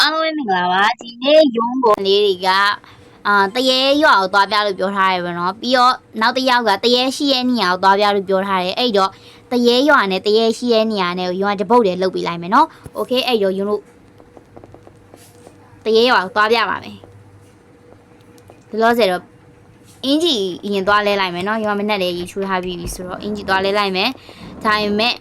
အားလုံးပဲမင်္ဂလာပါဒီနေ့ရုံးပေါ်လေးတွေကအာတရေရွာကိုသွားပြလို့ပြောထားတယ်ပဲเนาะပြီးတော့နောက်တစ်ယောက်ကတရေရှိရဲ့နေရာကိုသွားပြလို့ပြောထားတယ်အဲ့တော့တရေရွာနဲ့တရေရှိရဲ့နေရာနဲ့ရုံးကတပုတ်တည်းလုတ်ပေးလိုက်မယ်เนาะโอเคအဲ့တော့ရုံးတို့တရေရွာကိုသွားပြပါမယ်ဒီလိုဆိုတော့အင်ဂျီအရင်သွားလဲလိုက်မယ်เนาะရုံးကမနဲ့လေးရေချိုးထားပြီးပြီဆိုတော့အင်ဂျီသွားလဲလိုက်မယ်ဒါပေမဲ့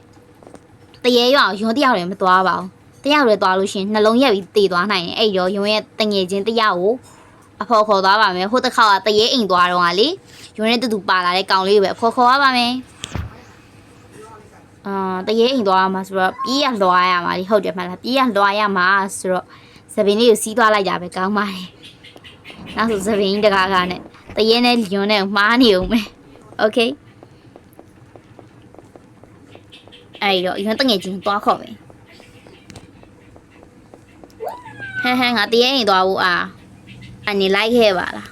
တရေရွာကိုရုံးတယောက်လည်းမသွားပါဘူး တယောက်လည်းသွားလို့ရှရင်နှလုံးရက်ပြီးတည်သွားနိုင်တယ်အဲ့ရောရုံရဲ့တငယ်ချင်းတယောက်ကိုအဖေါ်ခေါ်သွားပါမယ်ဟိုတစ်ခါကတရေအိမ်သွားတော့ကလေရုံနဲ့တူတူပါလာတဲ့ကောင်လေးကိုပဲအဖေါ်ခေါ်သွားပါမယ်အာတရေအိမ်သွားရမှာဆိုတော့ပြေးရလွှားရမှာလေဟုတ်တယ်မလားပြေးရလွှားရမှာဆိုတော့သပင်လေးကိုစီးသွားလိုက်တာပဲကောင်းပါတယ်နောက်ဆိုသပင်ကြီးတကားကားနဲ့တရေနဲ့ရုံနဲ့မှားနေအောင်ပဲโอเคအဲ့တော့ရုံတငယ်ချင်းသွားခေါ်မယ် ဟဲဟဲငါတရေရင်သွားဘူးအာအနေလိုက်ခဲ့ပါလား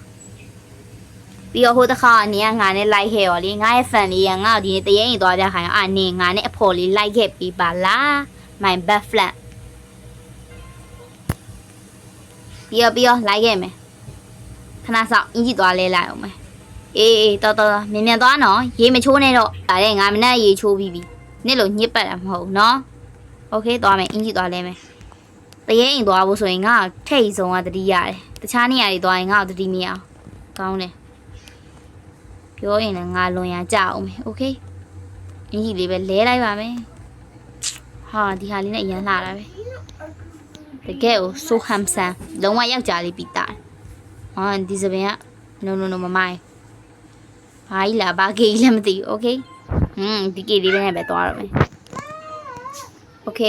ပြီးတော့ဟိုတစ်ခါအနေကငါနဲ့လိုက်ခဲ့ရောလေငါရဲ့ fan လေးကငါ့ကိုဒီနေ့တရေရင်သွားပြခိုင်းအောင်အာနေငါနဲ့အဖော်လေးလိုက်ခဲ့ပြီးပါလား my bad flat ပြီးတော့ပြီးတော့လိုက်ခဲ့မယ်ခဏစောင့်အင်ကြီးသွားလဲလိုက်အောင်မယ်အေးအေးတော်တော်မြင်မြန်သွားနော်ရေမချိုးနဲ့တော့ဒါတဲ့ငါမနဲ့ရေချိုးပြီးပြီနေ့လိုညစ်ပတ်တာမဟုတ်ဘူးနော်โอเคသွားမယ်အင်ကြီးသွားလဲမယ် တရေအိမ်သွားဖို့ဆိုရင်ငါ့ထိတ်ဆုံးကတတိရတယ်တခြားနေရာတွေသွားရင်ငါ့ကိုတတိမရအောင်ကောင်းတယ်ပြောရင်လည်းငါလွန်ရကြအောင်မယ်โอเคအင်ကြီးလေးပဲလဲလိုက်ပါမယ်ဟာဒီဟာလေးနဲ့အရန်လှတာပဲတကယ်ကို so handsome လုံးဝယောက်ျားလေးပြီးသားဟာဒီစပင်က no no no မမိုင်းဘာကြီးလားဘာကေကြီးလည်းမသိဘူးโอเคဟွန်းဒီကေလေးနဲ့ပဲသွားတော့မယ်โอเค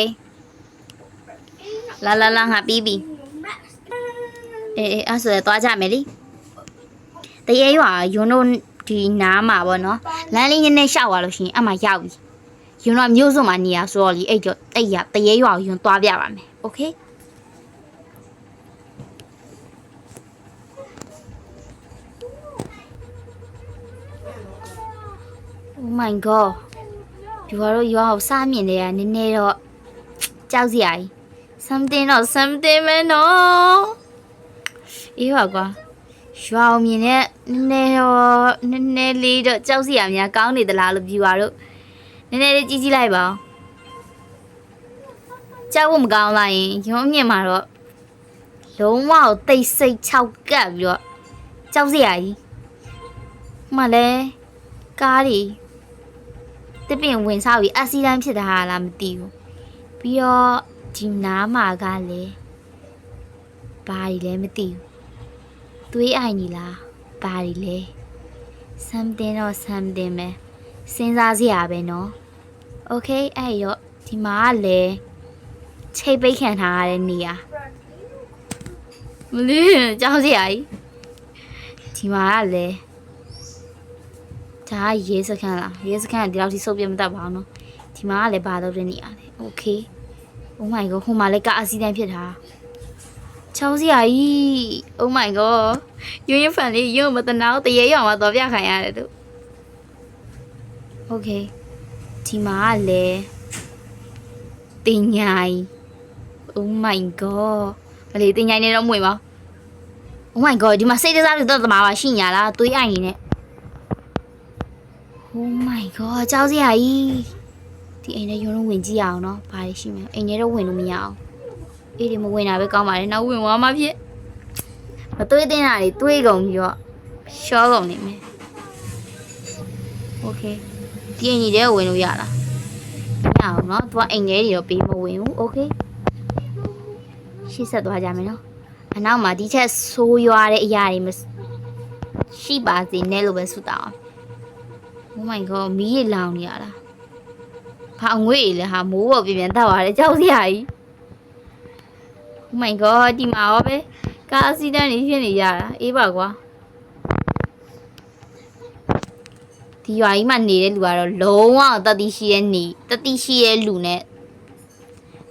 လာလာလာငါပြီးပြီအေးအေးအဲ့ဆိုတော့သွားကြမယ်လीတရေရွာယွန်းတို့ဒီနားမှာပေါ့နော်လမ်းလေးနည်းနည်းရှောက်သွားလို့ရှိရင်အမှရောက်ပြီယွန်းတော့မျိုးစုံမှာနေရဆိုတော့လीအဲ့တော့အဲ့ရတရေရွာကိုယွန်းသွားပြပါမယ်โอเค Oh my god ဒီကတော့ရွာကိုစားမြင်နေရနည်းနည်းတော့ကြောက်စရာကြီး something တော့ something ပဲနော်အေးပါကွာရွာအောင်မြင်နဲ့နည်းနည်းတော့နည်းနည်းလေးတော့ကြောက်စရာများကောင်းနေသလားလို့ပြပါတော့နည်းနည်းလေးကြည့်ကြည့်လိုက်ပါဦးကြောက်ဖို့မကောင်းလိုက်ရင်ရုံးမြင်မှာတော့လုံးဝကိုတိတ်ဆိတ်ခြောက်ကပ်ပြီးတော့ကြောက်စရာကြီးမှလဲကားတွေတစ်ပင်ဝင်စားပြီးအက်ဆီဒန့်ဖြစ်တာဟာလားမသိဘူးပြီးတော့ ဒီနားမှာကလည်းဘာတွေလဲမသိဘူးသွေးအိုင်ကြီးလားဘာတွေလဲ something တော့ something ပဲစဉ်းစားစရာပဲเนาะ okay အဲ့ရောဒီမှာကလည်းချိတ်ပိတ်ခံထားရတဲ့နေရာမလေးကြောက်စရာကြီးဒီမှာကလည်းဒါကရေစခန်းလားရေစခန်းကဒီလောက်ထိစုပ်ပြတ်မတတ်ပါဘူးเนาะဒီမှာကလည်းဘာတော့တဲ့နေရာလဲ okay Oh my god ဟိုမှာလည်းကားအစီအတန်းဖြစ်တာချောင်းစရာကြီး Oh my god ရွရင်ဖန်လေးရုံမတနာတရေရောင်မှာတော့ပြခိုင်းရတယ်သူ Okay ဒီမှာကလည်းတင်ညာကြီး Oh my god မလေးတင်ညာနေတော့မဝင်ပါ Oh my god ဒီမှာစိတ်တစားတွေတော့သမားပါရှိညာလားသွေးအိုင်နေနဲ့ Oh my god ကြောက်စရာကြီး ဒီအိမ်ထဲရုံလုံးဝင်ကြည့်ရအောင်နော်ဘာတွေရှိမလဲအိမ်ထဲတော့ဝင်လို့မရအောင်အေးဒီမဝင်တာပဲကောင်းပါလေနောက်ဝင်သွားမှဖြစ်မတွေးတင်တာတွေတွေးကုန်ပြီးတော့ရှောကုန်နေမယ်โอเคဒီအိမ်ကြီးထဲဝင်လို့ရလားမရအောင်နော်သူကအိမ်ထဲတွေတော့ပေးမဝင်ဘူးโอเคရှေ့ဆက်သွားကြမယ်နော်အနောက်မှာဒီချက်ဆိုးရွားတဲ့အရာတွေမရှိပါစေနဲ့လို့ပဲဆုတောင်းအောင် Oh my god မီးရလောင်နေရလား ဟာငွေလေဟာမိုးပေါ်ပြင်ပြန်တက်သွားတယ်ကြောက်စရာကြီး Oh my god ဒီမှာရောပဲကားအစီတန်းနေဖြစ်နေကြတာအေးပါကွာဒီရွာကြီးမှာနေတဲ့လူကတော့လုံးဝတတိရှိရဲ့နေတတိရှိရဲ့လူနဲ့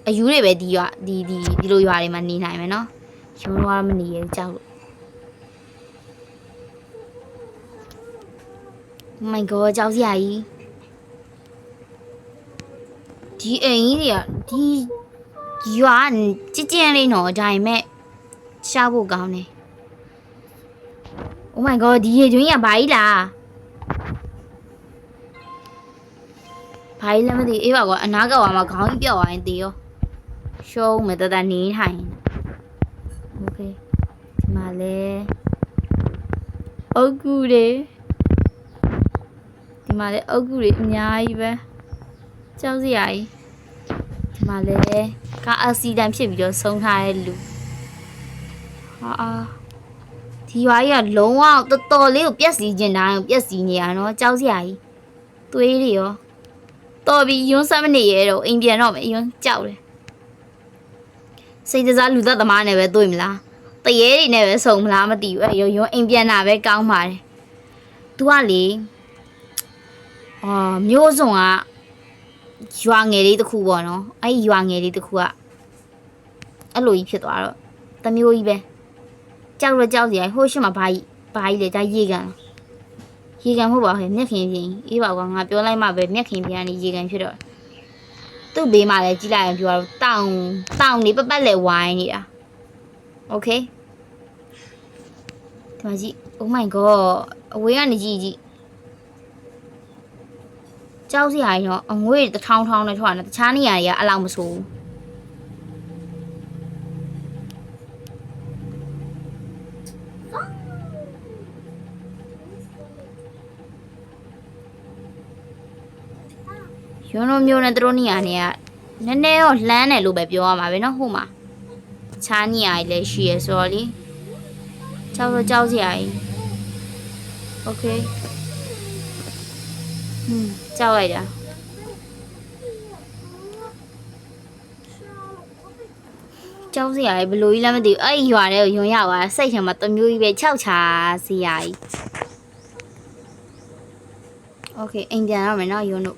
အယူတွေပဲဒီရွာဒီဒီဒီလိုရွာတွေမှာနေနိုင်မယ်နော်ရုံးတော့မနေရကြောက်လို့ Oh my god ကြောက်စရာကြီး ဒီအိမ်ကြီးတွေကဒီရွာကြည်ကြင်လေးနော်ဒါပေမဲ့ရှားဖို့ကောင်းတယ် Oh my god ဒီရေကျွင်းကဘာကြီးလားဘာကြီးလဲမသိအေးပါကွာအနာကဝါမှာခေါင်းကြီးပြောက်သွားရင်တေရောရှုံးမယ်တတနေထိုင် Okay ဒီမှာလဲအုတ်ကူတွေဒီမှာလဲအုတ်ကူတွေအများကြီးပဲ ကြောက်စရာကြီးဒီမှာလဲကားအက်ဆီဒန့်ဖြစ်ပြီးတော့ဆုံးထားတဲ့လူဟာအာဒီရွာကြီးကလုံးဝတော်တော်လေးကိုပြက်စီကျင်တာကိုပြက်စီနေရနော်ကြောက်စရာကြီးသွေးတွေရောတော်ပြီယွန်းစမ်းမနေရဲတော့အိမ်ပြန်တော့မယ်ယွန်းကြောက်တယ်စိတ်တစားလူသက်သမားနဲ့ပဲတွေ့မလားတရေတွေနဲ့ပဲစုံမလားမသိဘူးအဲယွန်းယွန်းအိမ်ပြန်တာပဲကောင်းပါတယ်သူကလေအာမျိုးစုံက ရွာငယ်လေးတစ်ခုပေါ့နော်အဲ့ဒီရွာငယ်လေးတစ်ခုကအဲ့လိုကြီးဖြစ်သွားတော့တစ်မျိုးကြီးပဲ ကြောက်ရကြောက်စရာဟိုးရှိမှာဘာကြီးဘာကြီးလေဒါရေကန်လားရေကန်မဟုတ်ပါဘူးမျက်ခင်ပြင်းအေးပါကွာငါပြောလိုက်မှပဲမျက်ခင်ပြင်းကနေရေကန်ဖြစ်တော့သူ့ဘေးမှာလည်းကြီးလိုက်ရင်ပြောတော့တောင်တောင်နေပပတ်လေဝိုင်းနေတာโอเคဒီမှာကြည့် oh my god အဝေးကနေကြည့်ကြည့် ကြောက်စရာကြီးတော့အငွေ့တစ်ထောင်းထောင်းနဲ့ထွက်တာတခြားနေရာတွေကအလောက်မဆိုးဘူး ရွံလုံးမျိုးနဲ့သူတို့နေရာနေကနည်းနည်းတော့လှမ်းတယ်လို့ပဲပြောရမှာပဲเนาะဟိုမှာချားနေရာကြီးလည်းရှိရဆိုတော့လေကြောက်တော့ကြောက်စရာကြီးโอเคဟွန်း ကြောက်လိုက်တာကြောက်စရာကြီးဘလို့ကြီးလည်းမသိဘူးအဲ့ဒီရွာထဲကိုယွံရသွားစိတ်ထဲမှာတမျိုးကြီးပဲခြောက်ချစရာကြီးโอเคအိမ်ပြန်ရမယ်เนาะယွန်းတို့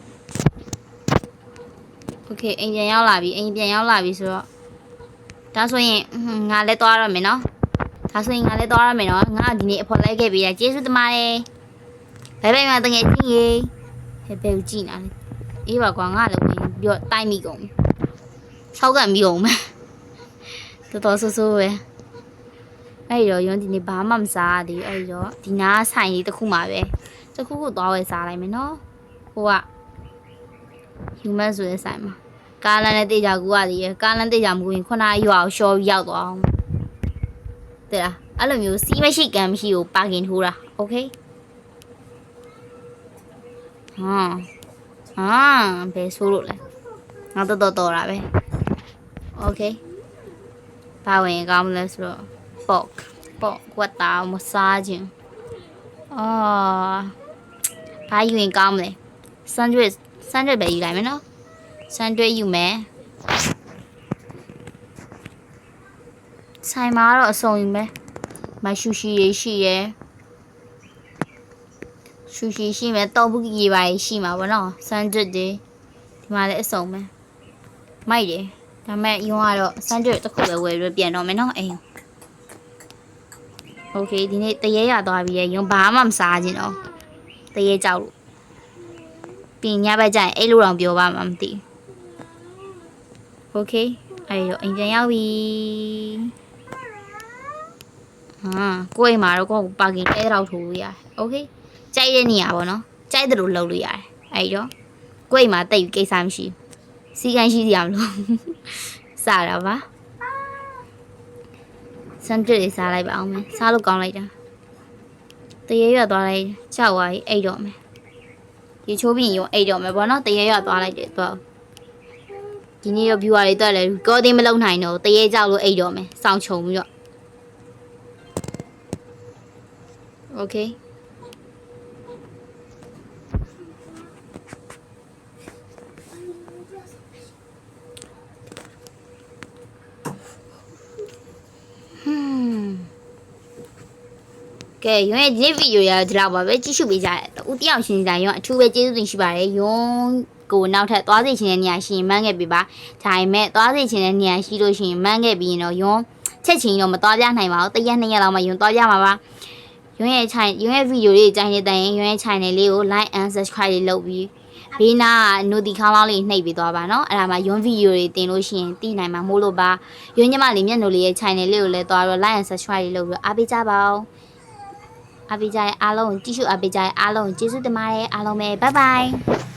โอเคအိမ်ပြန်ရောက်လာပြီအိမ်ပြန်ရောက်လာပြီဆိုတော့ဒါဆိုရင်ဟွန်းငါလည်းသွားရမယ်နော်ဒါဆိုရင်ငါလည်းသွားရမယ်နော်ငါဒီနေ့အဖော်လိုက်ခဲ့ပြီလားကျေးဇူးတင်ပါတယ်ဘယ်ဘယ်မှာတကယ်ချင်းရေဟဲ့ ဘယ်ကိုကြည့်နေလဲအေးပါကွာငါလည်းဝင်ပြီးတော့တိုက်မိကုန်ပြီဆောက်ကန်မိကုန်မယ်တော်တော်ဆိုးဆိုးပဲအဲ့ဒီတော့ရုံးဒီနေ့ဘာမှမစားရသေးဘူးအဲ့ဒီတော့ဒီနားဆိုင်လေးတစ်ခုမှပဲတစ်ခုခုသွားဝယ်စားလိုက်မယ်နော်ဟိုက human ဆိုတဲ့ဆိုင်မှာကားလမ်းနဲ့တေချာကူရသေးရယ်ကားလမ်းတေချာမကူရင်ခုနရွာကိုရှော်ပြီးရောက်သွားအောင်တဲ့လားအဲ့လိုမျိုးစီးမရှိကံမရှိကိုပါကင်ထိုးတာโอเค ဟာဟာဘယ်ဆိုးလို့လဲငါတော်တော်တော်တာပဲ okay ပါဝင်ကောင်းမလဲဆိုတော့ pork pork ဝတ်တာမစားခြင်းအော်ဘာယူရင်ကောင်းမလဲ sandwich sandwich ပဲယူလိုက်မယ်နော် sandwich ယူမယ်ဆိုင်မှာတော့အစုံယူမယ်မရှူရှီတွေရှိရယ် ရှူရှီရှိမယ်တောက်ဘူးကြီးပါရှိမှာဗောနော် sandwich တွေဒီမှာလည်းအစုံပဲမိုက်တယ်ဒါမဲ့ယုံကတော့ sandwich တစ်ခုပဲဝယ်ပြီးပြန်တော့မယ်နော်အိမ်โอเคဒီနေ့တရေရသွားပြီရယ်ယုံဘာမှမစားခြင်းတော့တရေကြောက်လို့ ပြင်ညဘက်ကျရင်အဲ့လိုတော့ပြောပါမှမသိโอเคအဲ့တော့အိမ်ပြန်ရောက်ပြီဟာကိုယ်အိမ်မှာတော့ကိုယ်ပါကင်တဲတော့ထိုးလို့ရတယ်โอเค ကြိုက်တဲ့နေရာပေါ့နော်ကြိုက်တယ်လို့လုပ်လို့ရတယ်အဲ့တော့ကိုယ်အိမ်မှာတိတ်ကိစ္စမရှိဘူးစီကန်းရှိစရာမလိုစတာပါစမ်းကြည့်လေးစားလိုက်ပါအောင်မယ်စားလို့ကောင်းလိုက်တာတရေရွက်သွားလိုက်ကြောက်သွားပြီအိတ်တော့မယ်ရေချိုးပြီးရင်ရောအိတ်တော့မယ်ပေါ့နော်တရေရသွားလိုက်တယ်တော့ဒီနေ့ရော viewer တွေတက်လဲ recording မလုပ်နိုင်တော့တရေကြောက်လို့အိတ်တော့မယ်စောင့်ချုံပြီးတော့ okay ကဲယွန်းရဲ့ဒီဗီဒီယိုရဒီလောက်ပါပဲကြည့်ရှုပေးကြတဲ့ဦးတယောက်ရှင်စီတိုင်းယွန်းအထူးပဲကျေးဇူးတင်ရှိပါတယ်ယွန်းကိုနောက်ထပ်သွားစီချင်တဲ့နေရာရှိရင်မှန်းခဲ့ပေးပါဒါပေမဲ့သွားစီချင်တဲ့နေရာရှိလို့ရှိရင်မှန်းခဲ့ပြီးရင်တော့ယွန်းချက်ချင်းတော့မသွားပြနိုင်ပါဘူးတရက်နှစ်ရက်လောက်မှယွန်းသွားပြမှာပါယွန်းရဲ့ channel ယွန်းရဲ့ဗီဒီယိုလေးကြိုင်နေတဲ့ရင်ယွန်းရဲ့ channel လေးကို like and subscribe လေးလုပ်ပြီးဘေးနာက notification လောက်လေးနှိပ်ပေးသွားပါနော်အဲ့ဒါမှာယွန်းဗီဒီယိုတွေတင်လို့ရှိရင်သိနိုင်မှာမို့လို့ပါယွန်းညီမလေးမျက်နှာလေးရဲ့ channel လေးကိုလည်းသွားတော့ like and subscribe လေးလုပ်ပြီးအားပေးကြပါဦး အားပေးကြတဲ့အားလုံးကိုကြည့်ရှုအားပေးကြတဲ့အားလုံးကိုကျေးဇူးတင်ပါတယ်အားလုံးပဲဘိုင်ဘိုင်